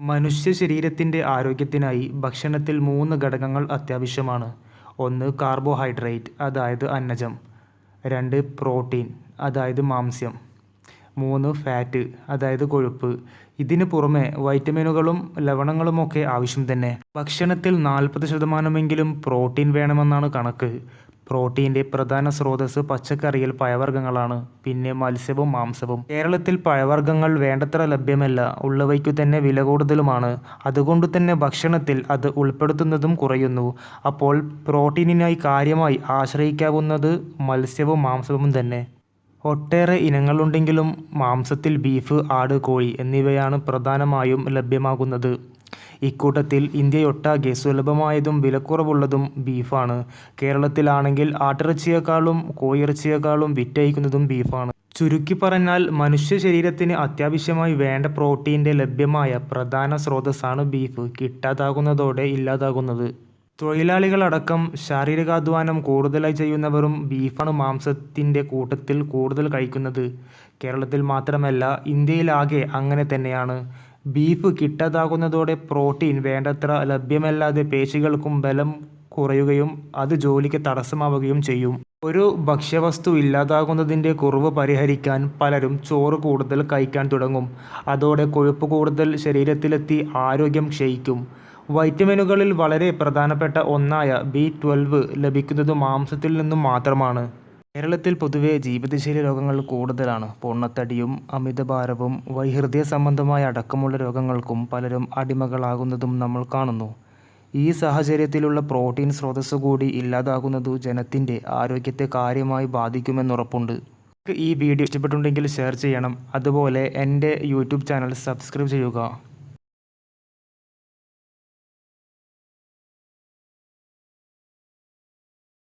മനുഷ്യ ശരീരത്തിന്റെ ആരോഗ്യത്തിനായി ഭക്ഷണത്തിൽ മൂന്ന് ഘടകങ്ങൾ അത്യാവശ്യമാണ്. ഒന്ന് കാർബോഹൈഡ്രേറ്റ് അതായത് അന്നജം. രണ്ട് പ്രോട്ടീൻ അതായത് മാംസ്യം. മൂന്ന് ഫാറ്റ് അതായത് കൊഴുപ്പ്. ഇതിന് പുറമെ വൈറ്റമിനുകളും ലവണങ്ങളുമൊക്കെ ആവശ്യം തന്നെ. ഭക്ഷണത്തിൽ നാൽപ്പത് ശതമാനമെങ്കിലും പ്രോട്ടീൻ വേണമെന്നാണ് കണക്ക്. പ്രോട്ടീന്റെ പ്രധാന സ്രോതസ്സ് പച്ചക്കറിയിൽ പഴവർഗങ്ങളാണ്. പിന്നെ മത്സ്യവും മാംസവും. കേരളത്തിൽ പഴവർഗങ്ങൾ വേണ്ടത്ര ലഭ്യമല്ല. ഉള്ളവയ്ക്കു തന്നെ വില കൂടുതലുമാണ്. അതുകൊണ്ട് തന്നെ ഭക്ഷണത്തിൽ അത് ഉൾപ്പെടുത്തുന്നതും കുറയുന്നു. അപ്പോൾ പ്രോട്ടീനിനായി കാര്യമായി ആശ്രയിക്കാവുന്നത് മത്സ്യവും മാംസവും തന്നെ. ഒട്ടേറെ ഇനങ്ങളുണ്ടെങ്കിലും മാംസത്തിൽ ബീഫ് ആട് കോഴി എന്നിവയാണ് പ്രധാനമായും ലഭ്യമാകുന്നത്. ഇക്കൂട്ടത്തിൽ ഇന്ത്യയൊട്ടാകെ സുലഭമായതും വിലക്കുറവുള്ളതും ബീഫാണ്. കേരളത്തിലാണെങ്കിൽ ആട്ടിറച്ചിയേക്കാളും കോയിറച്ചിയേക്കാളും വിറ്റഴിക്കുന്നതും ബീഫാണ്. ചുരുക്കി പറഞ്ഞാൽ മനുഷ്യ ശരീരത്തിന് അത്യാവശ്യമായി വേണ്ട പ്രോട്ടീന്റെ ലഭ്യമായ പ്രധാന സ്രോതസ്സാണ് ബീഫ്. കിട്ടാതാകുന്നതോടെ ഇല്ലാതാകുന്നത്. തൊഴിലാളികളടക്കം ശാരീരികാധ്വാനം കൂടുതലായി ചെയ്യുന്നവരും ബീഫാണ് മാംസത്തിന്റെ കൂട്ടത്തിൽ കൂടുതൽ കഴിക്കുന്നത്. കേരളത്തിൽ മാത്രമല്ല ഇന്ത്യയിലാകെ അങ്ങനെ തന്നെയാണ്. ബീഫ് കിട്ടാതാകുന്നതോടെ പ്രോട്ടീൻ വേണ്ടത്ര ലഭ്യമല്ലാതെ പേശികൾക്കും ബലം കുറയുകയും അത് ജോലിക്ക് തടസ്സമാവുകയും ചെയ്യും. ഒരു ഭക്ഷ്യവസ്തു ഇല്ലാതാകുന്നതിന്റെ കുറവ് പരിഹരിക്കാൻ പലരും ചോറ് കൂടുതൽ കഴിക്കാൻ തുടങ്ങും. അതോടെ കൊഴുപ്പ് കൂടുതൽ ശരീരത്തിലെത്തി ആരോഗ്യം ക്ഷയിക്കും. വൈറ്റമിനുകളിൽ വളരെ പ്രധാനപ്പെട്ട ഒന്നായ ബി ട്വൽവ് ലഭിക്കുന്നത് മാംസത്തിൽ നിന്നും മാത്രമാണ്. കേരളത്തിൽ പൊതുവെ ജീവിതശൈലി രോഗങ്ങൾ കൂടുതലാണ്. പൊണ്ണത്തടിയും അമിതഭാരവും വൈഹൃദയ സംബന്ധമായ അടക്കമുള്ള രോഗങ്ങൾക്കും പലരും അടിമകളാകുന്നതും നമ്മൾ കാണുന്നു. ഈ സാഹചര്യത്തിലുള്ള പ്രോട്ടീൻ സ്രോതസ്സ് കൂടി ഇല്ലാതാകുന്നതു ജനത്തിന്റെ ആരോഗ്യത്തെ കാര്യമായി ബാധിക്കുമെന്നുറപ്പുണ്ട് ഈ വീഡിയോ ഇഷ്ടപ്പെട്ടുണ്ടെങ്കിൽ ഷെയർ ചെയ്യണം. അതുപോലെ എന്റെ യൂട്യൂബ് ചാനൽ സബ്സ്ക്രൈബ് ചെയ്യുക.